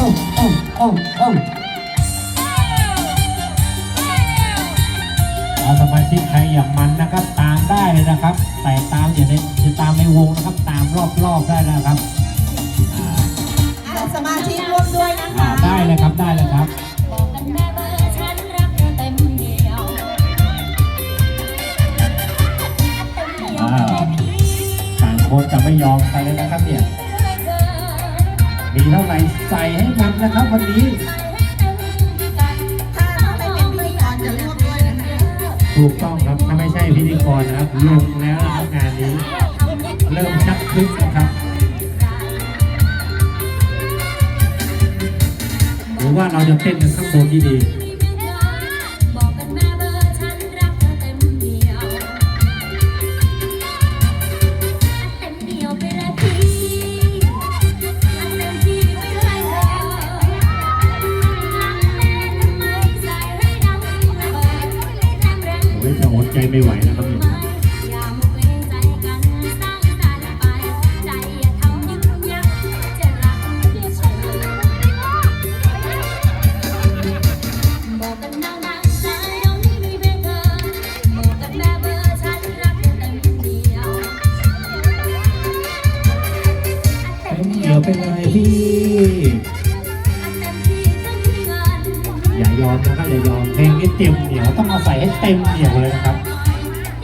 เอาสมาชิกใครอย่างมันนะครับ ตามได้นะครับ แต่ตามอย่าในจะตามในวงนะครับ ตามรอบๆได้นะครับสมาชิกร่วมด้วยนะคะได้เลยครับได้เลยครับต่างคนจะไม่ยอมใครเลยนะครับเนี่ย มีเท่าไหร่ใส่ให้มันะครับวันนี้ ถูกต้องครับถ้าไม่ใช่พิธีกรนะครับลงแล้วนะครับงานนี้ เริ่มชักคึกนะครับ หรือว่าเราจะเต้นกันข้างบนที่ดี ใจไม่ไหวนะครับเนี่ยอย่ามาเกรงใจกันสร้างสรรค์ไปใจอย่าทำยึกยักจะรักเฉยบอกกันดังๆใจตรงนี้มีเพี มนะครับอย่ายอมเพลงนี้เต็มเหนียวต้องเอาใส่ให้เต็มเหนียวเลยนะครับ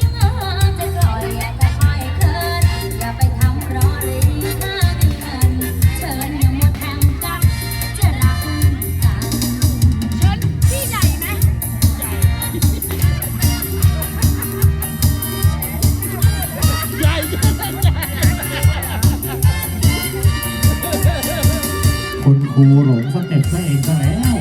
จะปล่อยอย่าไปให้เคินอย่าไปทำเพราะรีค่าเงินเชิญอย่าหมดแห่งกักจะรักกันเชิญพี่ใหญ่ไหมคุณครูหลงสเต็ปซะเองซะแล้ว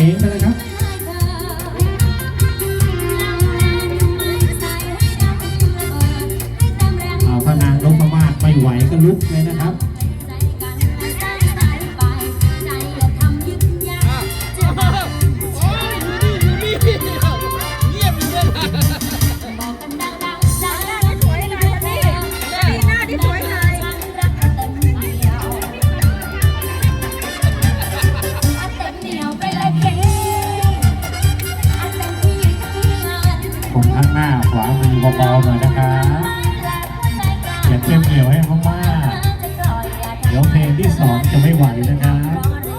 ตามเพลงไปเลยครับเอาพระนางนพมาศไม่ไหวก็ลุกเลยนะครับ น้าขวามือเบาๆหน่อยนะครับอย่าเต็มเหนียวให้มากๆเดี๋ยวเพลงที่สองจะไม่ไหวนะครับ